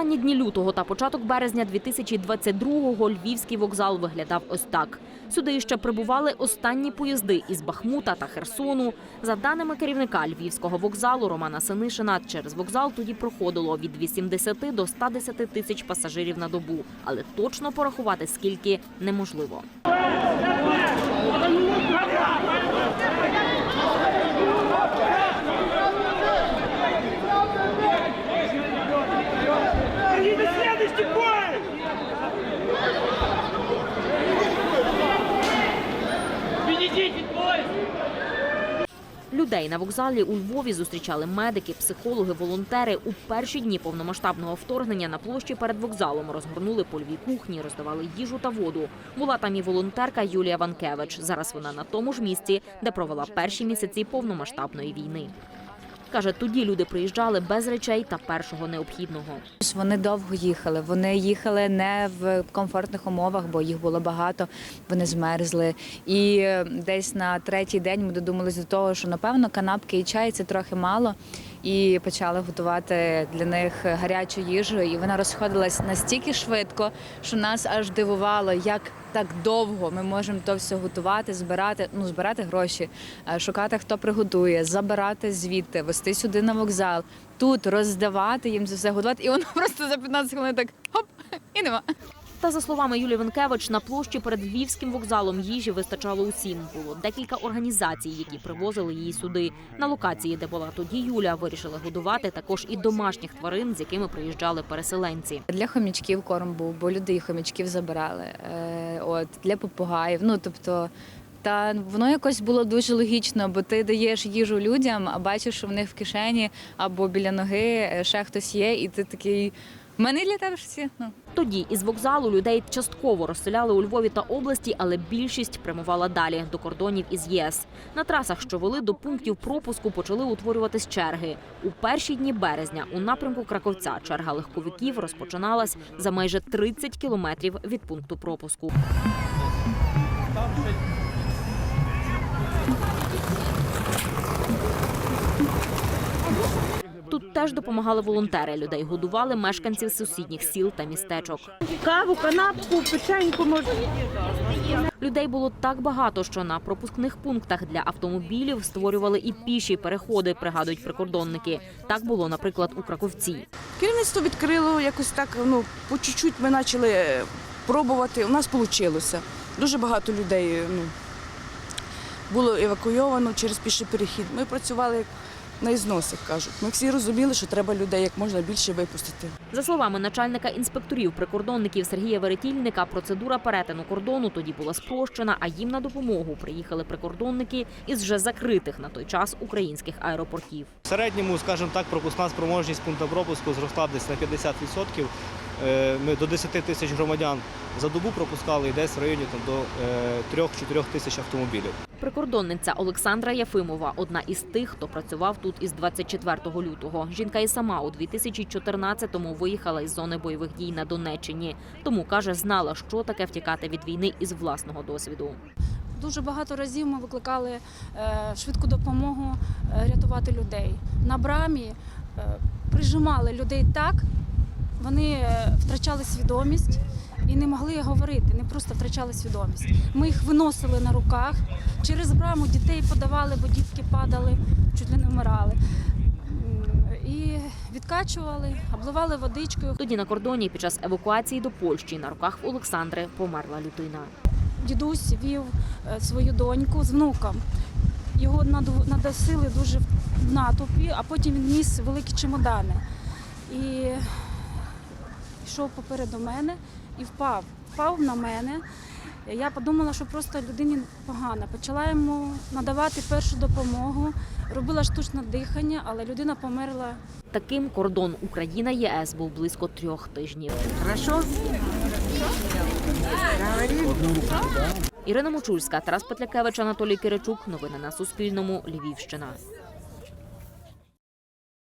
останні дні лютого та початок березня 2022-го львівський вокзал виглядав ось так. Сюди ще прибували останні поїзди із Бахмута та Херсону. За даними керівника львівського вокзалу Романа Синишина, через вокзал тоді проходило від 80 до 110 тисяч пасажирів на добу, але точно порахувати скільки неможливо. Людей на вокзалі у Львові зустрічали медики, психологи, волонтери. У перші дні повномасштабного вторгнення на площі перед вокзалом розгорнули польові кухні, роздавали їжу та воду. Була там і волонтерка Юлія Ванкевич. Зараз вона на тому ж місці, де провела перші місяці повномасштабної війни. Каже, тоді люди приїжджали без речей та першого необхідного. Вони довго їхали. Вони їхали не в комфортних умовах, бо їх було багато. Вони змерзли. І е, десь на третій день ми додумалися до того, що напевно канапки і чай це трохи мало. І почали готувати для них гарячу їжу. І вона розходилась настільки швидко, що нас аж дивувало, як так довго ми можемо то все готувати, збирати, ну збирати гроші, е, шукати, хто приготує, забирати звідти, вести сюди на вокзал, тут роздавати їм це все готувати. І воно просто за 15 хвилин так хоп і нема. Та за словами Юлії Венкевич, на площі перед львівським вокзалом їжі вистачало усім. Було декілька організацій, які привозили її сюди. На локації, де була тоді Юля, вирішили годувати також і домашніх тварин, з якими приїжджали переселенці. Для хомячків корм був, бо люди хомячків забирали. Е, от для попугаїв. Ну тобто. Та воно якось було дуже логічно, бо ти даєш їжу людям, а бачиш, що в них в кишені або біля ноги е, ще хтось є, і ти такий. Мене для тебе всі. Ну. Тоді із вокзалу людей частково розселяли у Львові та області, але більшість прямувала далі до кордонів із ЄС. На трасах, що вели до пунктів пропуску, почали утворюватись черги. У перші дні березня у напрямку Краковця черга легковиків розпочиналась за майже 30 кілометрів від пункту пропуску. Тут теж допомагали волонтери. Людей годували мешканців сусідніх сіл та містечок. Каву, канапку, печеньку можна. Людей було так багато, що на пропускних пунктах для автомобілів створювали і піші переходи, пригадують прикордонники. Так було, наприклад, у Краковці. Керівництво відкрило якось так, ну, по чуть-чуть ми почали е, пробувати. У нас вийшло. Дуже багато людей ну, було евакуйовано через піший перехід. Ми працювали на ізнос, як кажуть. Ми всі розуміли, що треба людей як можна більше випустити. За словами начальника інспекторів прикордонників Сергія Веретільника, процедура перетину кордону тоді була спрощена, а їм на допомогу приїхали прикордонники із вже закритих на той час українських аеропортів. В середньому, скажімо так, пропускна спроможність пункту пропуску зросла десь на 50%. Е, Ми до 10 тисяч громадян за добу пропускали і десь в районі там, до 3-4 тисяч автомобілів. Прикордонниця Олександра Яфимова одна із тих, хто працював тут із 24 лютого. Жінка і сама у 2014-му виїхала із зони бойових дій на Донеччині. Тому каже, знала, що таке втікати від війни із власного досвіду. Дуже багато разів ми викликали е, швидку допомогу е, рятувати людей. На брамі е, прижимали людей так, вони втрачали свідомість і не могли говорити, не просто втрачали свідомість. Ми їх виносили на руках. Через браму дітей подавали, бо дітки падали, чуть ли не вмирали. І відкачували, обливали водичкою. Тоді на кордоні під час евакуації до Польщі на руках в Олександри померла людина. дідусь вів е, свою доньку з внуком. Його надосили дуже в натовпі, а потім він ніс великі чемодани. І йшов попереду мене і впав. Впав на мене. Я подумала, що просто людині погано. Почала йому надавати першу допомогу, робила штучне дихання, але людина померла Таким кордон Україна ЄС був близько трьох тижнів. Ірина Мочульська, Тарас Петлякевич, Анатолій Киричук. Новини на Суспільному. Львівщина.